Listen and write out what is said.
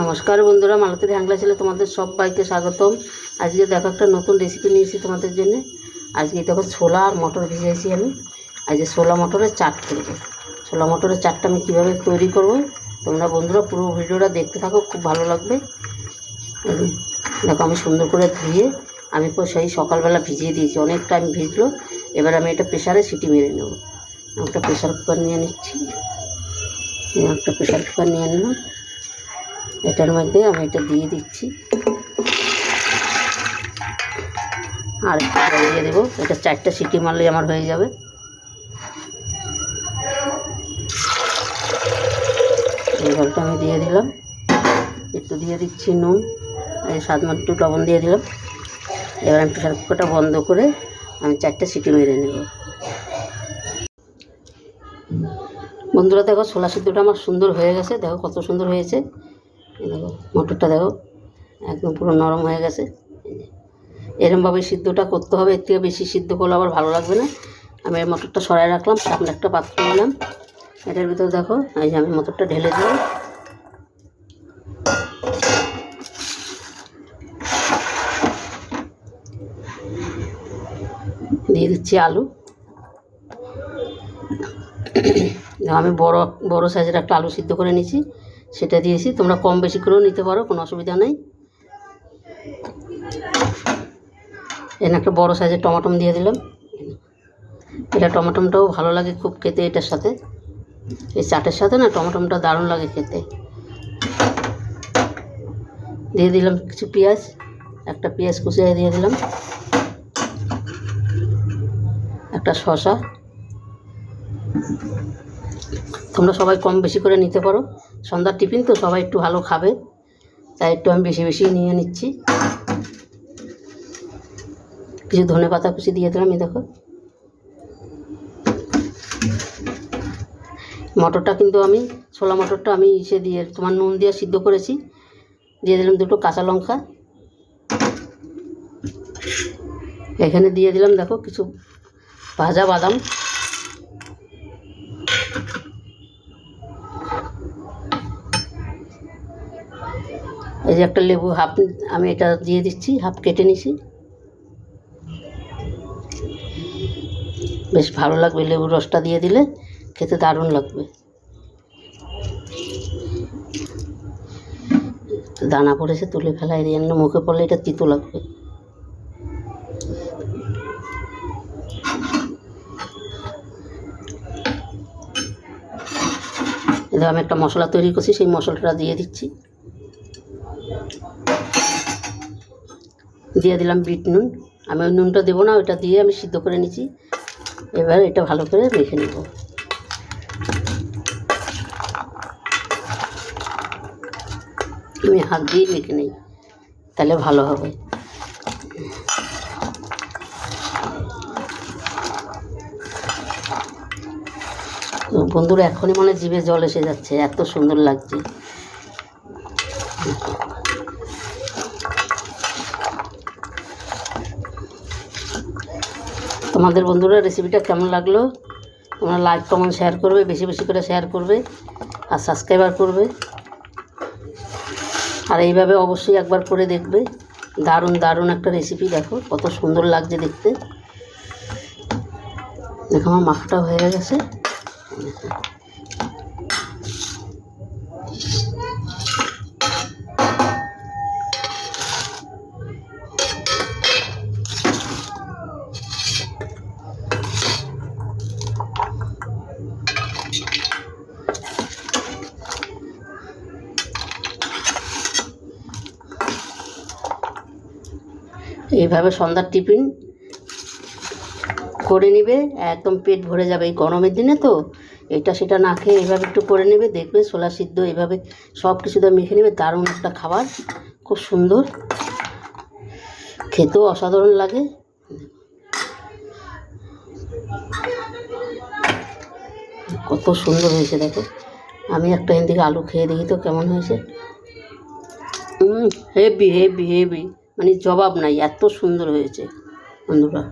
নমস্কার বন্ধুরা মালতীর হ্যাংলা ছেলে তোমাদের সব সবাইকে স্বাগতম। আজকে দেখো একটা নতুন রেসিপি নিয়েছি তোমাদের জন্য। আজকে দেখো ছোলা আর মটর ভিজিয়েছি আমি। আজকে ছোলা মটরের চাট করব। ছোলা মটরের চাটটা আমি কীভাবে তৈরি করব, তোমরা বন্ধুরা পুরো ভিডিওটা দেখতে থাকো, খুব ভালো লাগবে। দেখো আমি সুন্দর করে ধুয়ে আমি সেই সকালবেলা ভিজিয়ে দিয়েছি অনেক টাইম ভিজলো। এবার আমি এটা প্রেশারে সিটি মেরে নেব। একটা প্রেশার কুকার নিয়ে নিচ্ছি। একটা প্রেশার কুকার নিয়ে নিলাম। এটার মধ্যে আমি এটা দিয়ে দিচ্ছি। আর দিয়ে দেবো। এটা চারটা সিটি মারলেই আমার হয়ে যাবে। এই জলটা আমি দিয়ে দিলাম। একটু দিয়ে দিচ্ছি নুন। এই স্বাদ মতো একটু লবণ দিয়ে দিলাম। এবার আমি প্রেশার কুকারটা বন্ধ করে আমি চারটা সিটি মেরে নেব। বন্ধুরা, দেখো ছোলা সিদ্ধটা আমার সুন্দর হয়ে গেছে। দেখো কত সুন্দর হয়েছে। দেখো, মটরটা দেখো, একদম পুরো নরম হয়ে গেছে। এরমভাবে সিদ্ধটা করতে হবে, এর থেকে বেশি সিদ্ধ করলে আবার ভালো লাগবে না। আমি এই মটরটা সরাই রাখলাম, সামনে একটা পাত্র নিলাম। এটার ভিতরে দেখো, এই যে আমি মটরটা ঢেলে দিলাম। দিয়ে দিচ্ছি আলু। আমি বড় বড় সাইজের একটা আলু সিদ্ধ করে নিয়েছি। সেটা দিয়েছি। তোমরা কম বেশি করেও নিতে পারো, কোনো অসুবিধা নেই। এখানে একটা বড়ো সাইজের টমাটম দিয়ে দিলাম। এটা টমাটমটাও ভালো লাগে খুব খেতে এটার সাথে। এই চাটের সাথে না টমাটমটা দারুণ লাগে খেতে। দিয়ে দিলাম কিছু পেঁয়াজ, একটা পেঁয়াজ কুচিয়ে দিয়ে দিলাম। একটা শসা। তোমরা সবাই কম বেশি করে নিতে পারো। সন্ধ্যার টিফিন তো সবাই একটু ভালো খাবে, তাই একটু আমি বেশি বেশি নিয়ে নিচ্ছি। কিছু ধনে পাতা কুচি দিয়ে দিলাম, এই দেখো। মটরটা কিন্তু আমি, ছোলা মটরটা আমি ইসে দিয়ে, তোমার নুন দিয়ে সিদ্ধ করেছি। দিয়ে দিলাম দুটো কাঁচা লঙ্কা। এখানে দিয়ে দিলাম, দেখো, কিছু ভাজা বাদাম। যে একটা লেবু হাফ, আমি এটা দিয়ে দিচ্ছি, হাফ কেটে নিছি। বেশ ভালো লাগবে লেবুর রসটা দিয়ে দিলে, খেতে দারুণ লাগবে। দানা পড়েছে, তুলে ফেলাই দিয়ে না মুখে পড়লে এটা তিতো লাগবে। এবার আমি একটা মশলা তৈরি করছি, সেই মশলাটা দিয়ে দিচ্ছি। দিয়ে দিলাম বিট নুন। আমি ওই নুনটা দেবো না, ওইটা দিয়ে আমি সিদ্ধ করে নিচ্ছি। এবার এটা ভালো করে মেখে নেব। আমি হাত দিয়ে মেখে নেই, তাহলে ভালো হবে। বন্ধুরা, এখনই মনে জিভে জল এসে যাচ্ছে, এত সুন্দর লাগছে। তোমাদের বন্ধুরা রেসিপিটা কেমন লাগল? তোমরা লাইক কমেন্ট শেয়ার করবে, বেশি বেশি করে শেয়ার করবে আর সাবস্ক্রাইবার করবে। আর এইভাবে অবশ্যই একবার করে দেখবে। দারুণ দারুণ একটা রেসিপি দেখো, কত সুন্দর লাগছে দেখতে। দেখো, আমার মাখাটা হয়ে গেছে। এইভাবে সন্ধ্যার টিফিন করে নিবে, একদম পেট ভরে যাবে এই গরমের দিনে তো। এটা সেটা না খেয়ে এইভাবে একটু করে নেবে, দেখবে ছোলা সিদ্ধ এইভাবে সব কিছু দিয়ে মেখে নেবে, দারুণ একটা খাবার, খুব সুন্দর। খেতেও অসাধারণ লাগে। কত সুন্দর হয়েছে দেখো। আমি একটা থেকে আলু খেয়ে দেখি তো কেমন হয়েছে। Heavy heavy heavy. মানে জবাব নাই এত সুন্দর হয়েছে বন্ধুরা।